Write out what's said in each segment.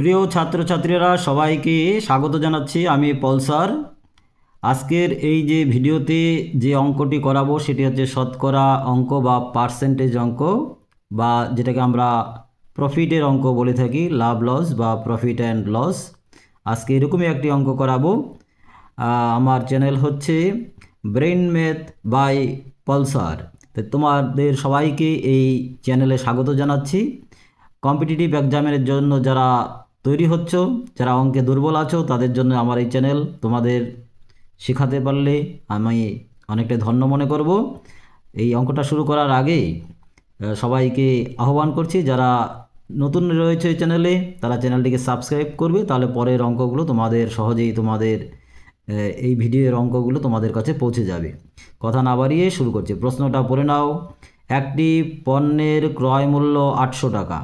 প্রিয় ছাত্রছাত্রীরা, সবাইকে স্বাগত জানাচ্ছি আমি পলসার আজকের এই যে ভিডিওতে যে অঙ্কটি করাবো, সেটি হচ্ছে শতকরা অঙ্ক বা পার্সেন্টেজ অঙ্ক, বা যেটাকে আমরা প্রফিটের অঙ্ক বলে থাকি, লাভ লস বা প্রফিট অ্যান্ড লস। আজকে এরকমই একটি অঙ্ক করাবো। আমার চ্যানেল হচ্ছে ব্রেন ম্যাথ বাই পলসার তো তোমাদের সবাইকে এই চ্যানেলে স্বাগত জানাচ্ছি। কম্পিটিটিভ এক্সামের জন্য যারা তৈরি হচ্ছ যারা অঙ্কে দুর্বল আছো তাদের জন্য আমার এই চ্যানেল তোমাদের শেখাতে পারলে আমি অনেকটাই ধন্য মনে করব। এই অঙ্কটা শুরু করার আহ, সবাইকে আহ্বান করছি যারা নতুন রয়েছে এই চ্যানেলে তারা চ্যানেলটিকে সাবস্ক্রাইব করবে তাহলে পরের অঙ্কগুলো তোমাদের সহজেই তোমাদের এই ভিডিওর অঙ্কগুলো তোমাদের কাছে পৌঁছে যাবে। কথা না বাড়িয়ে শুরু করছি। প্রশ্নটা পড়ে নাও। একটি পণ্যের ক্রয় মূল্য আটশো টাকা।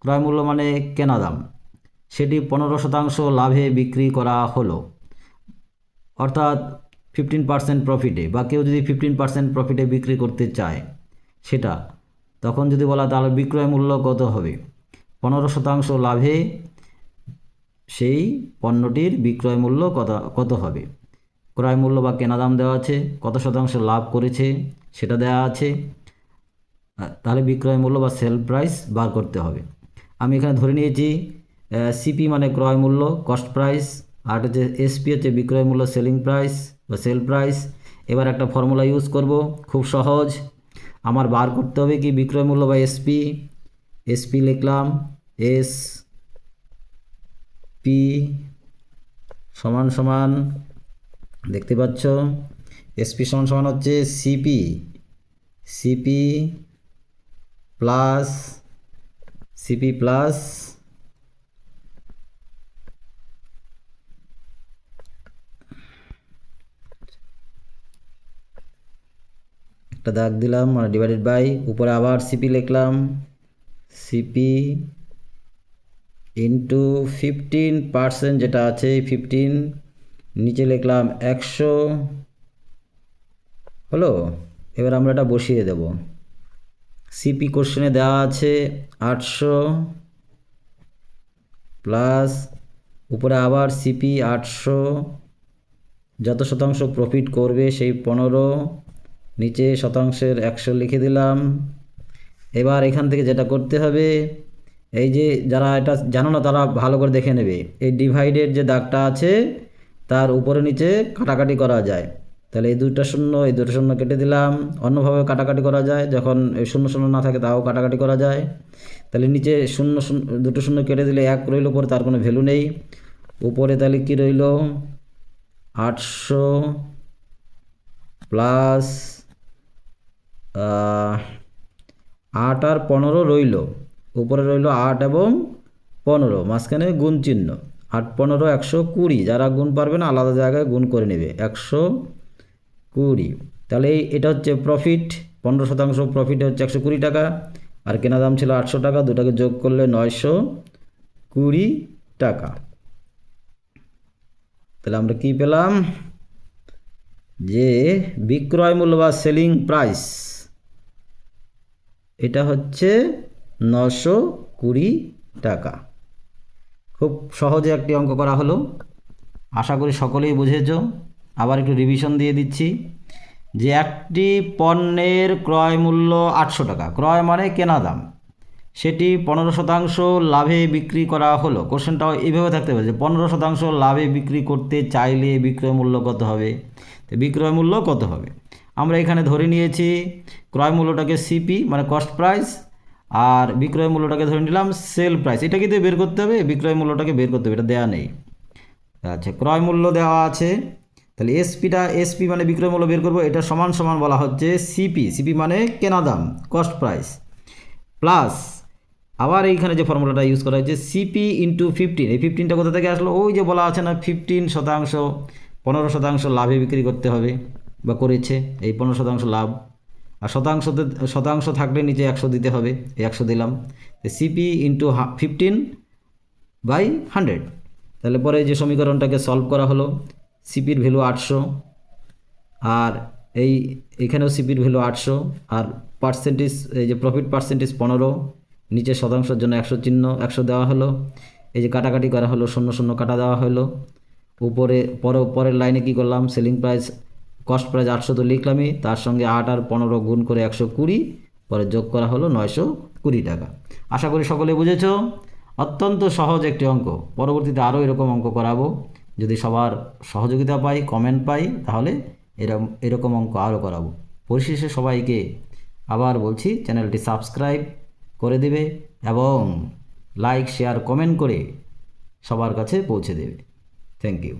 ক্রয় মূল্য মানে কেনা দাম। সেটি পনেরো শতাংশ লাভে বিক্রি করা হলো। অর্থাৎ ফিফটিন পার্সেন্ট প্রফিটে বা কেউ যদি ফিফটিন পার্সেন্ট প্রফিটে বিক্রি করতে চায় সেটা, তখন যদি বলা তাহলে বিক্রয় মূল্য কত হবে? পনেরো শতাংশ লাভে সেই পণ্যটির বিক্রয় মূল্য কত কত হবে? ক্রয় মূল্য বা কেনা দাম দেওয়া আছে, কত শতাংশ লাভ করেছে সেটা দেওয়া আছে। তাহলে বিক্রয় মূল্য বা সেল প্রাইস বার করতে হবে। আমি এখানে ধরে নিয়েছি সিপি মানে ক্রয় মূল্য কস্ট প্রাইস আর হচ্ছে এসপি হচ্ছে বিক্রয় মূল্য সেলিং প্রাইস বা সেল প্রাইস এবার একটা ফর্মুলা ইউজ করব, খুব সহজ। আমার বার করতে হবে কি বিক্রয় মূল্য বা এসপি এসপি লিখলাম এস পি সমান সমান, দেখতে পাচ্ছ? এসপি সমান সমান হচ্ছে CP CP plus CP plus একটা দাগ দিলাম মানে ডিভাইডেড বাই উপরে আবার সিপি লিখলাম। সিপি ইন্টু ফিফটিন পার্সেন্ট যেটা আছে ফিফটিন নিচে লিখলাম একশো। হলো? এবার আমরা এটা বসিয়ে দেব। সিপি কোশ্চেনে দেওয়া আছে আটশো প্লাস উপরে আবার সিপি আটশো। যত শতাংশ প্রফিট করবে সেই পনেরো। নিচে শতাংশের একশো লিখে দিলাম। এবার এখান থেকে যেটা করতে হবে, এই যে যারা এটা জানো না, তারা ভালো করে দেখে নেবে। এই ডিভাইডের যে দাগটা আছে, তার উপরে নিচে কাটাকাটি করা যায়। তাহলে এই দুইটা শূন্য, এই দুটো শূন্য কেটে দিলাম। অন্যভাবে কাটাকাটি করা যায়, যখন এই শূন্য শূন্য না থাকে তাও কাটাকাটি করা যায়। তাহলে নিচে শূন্য শূন্য, দুটো শূন্য কেটে দিলে এক রইল, উপরে তার কোনো ভ্যালু নেই। উপরে তাহলে কী রইল? আটশো প্লাস আট আর পনেরো রইল। উপরে রইল আট এবং পনেরো, মাঝখানে গুণ চিহ্ন। আট, পনেরো, একশো কুড়ি। যারা গুণ পারবে না, আলাদা জায়গায় গুণ করে নেবে। একশো কুড়ি। তাহলে এটা হচ্ছে প্রফিট পনেরো শতাংশ প্রফিট হচ্ছে একশো কুড়ি টাকা। আর কেনা দাম ছিল আটশো টাকা। দুটাকে যোগ করলে নয়শো কুড়ি টাকা। তাহলে আমরা কি পেলাম? যে বিক্রয় মূল্য বা সেলিং প্রাইস এটা হচ্ছে নশো কুড়ি টাকা। খুব সহজে একটি অঙ্ক করা হলো। আশা করি সকলেই বুঝেছ। আবার একটু রিভিশন দিয়ে দিচ্ছি যে একটি পণ্যের ক্রয় মূল্য আটশো টাকা। ক্রয় মানে কেনা দাম। সেটি পনেরো শতাংশ লাভে বিক্রি করা হলো। কোশ্চেনটাও এইভাবে থাকতে পারে যে পনেরো শতাংশ লাভে বিক্রি করতে চাইলে বিক্রয় মূল্য কত হবে? তো বিক্রয় মূল্য কত হবে? আমরা এখানে ধরে নিয়েছি ক্রয় মূল্যটাকে সিপি মানে কস্ট প্রাইস আর বিক্রয় মূল্যটাকে ধরে নিলাম সেল প্রাইস এটা কিন্তু বের করতে হবে? বিক্রয় মূল্যটাকে বের করতে হবে, এটা দেওয়া নেই। আচ্ছা ক্রয় মূল্য দেওয়া আছে। তাহলে এসপিটা এসপি মানে বিক্রয় মূল্য বের করব, এটা সমান সমান বলা হচ্ছে সিপি সিপি মানে কেনা দাম কস্ট প্রাইস প্লাস আবার এইখানে যে ফর্মুলাটা ইউজ করা হয়েছে সিপি ইন্টু ফিফটিন এই ফিফটিনটা কোথা থেকে আসলো? ওই যে বলা আছে না ফিফটিন শতাংশ, পনেরো শতাংশ লাভে বিক্রি করতে হবে। বা করেছে, এই পনেরো শতাংশ লাভ। আর শতাংশতে, শতাংশ থাকলে নিচে একশো দিতে হবে, এই একশো দিলাম। CP into fifteen by hundred তাহলে পরে যে সমীকরণটাকে সলভ করা হলো সিপির ভ্যালু আটশো, আর এই, এখানেও সিপির ভ্যালু আটশো, আর পার্সেন্টেজ এই যে প্রফিট পার্সেন্টেজ পনেরো, নিচে শতাংশের জন্য একশো চিহ্ন, একশো দেওয়া হলো। এই যে কাটাকাটি করা হলো, শূন্য শূন্য কাটা দেওয়া হলো। উপরে, পর, পরের লাইনে কি করলাম? সেলিং প্রাইস কস্ট প্রাইস আটশো তো লিখলামই, তার সঙ্গে আট আর পনেরো গুণ করে একশো কুড়ি, পরে যোগ করা হলো নয়শো কুড়ি টাকা। আশা করি সকলে বুঝেছ? অত্যন্ত সহজ একটি অঙ্ক। পরবর্তীতে আরও এরকম অঙ্ক করাবো। যদি সবার সহযোগিতা পাই কমেন্ট পাই, তাহলে এরকম এরকম অঙ্ক আরও করাবো। পরিশেষে সবাইকে আবার বলছি, চ্যানেলটি সাবস্ক্রাইব করে দেবে এবং লাইক শেয়ার কমেন্ট করে সবার কাছে পৌঁছে দেবে। Thank you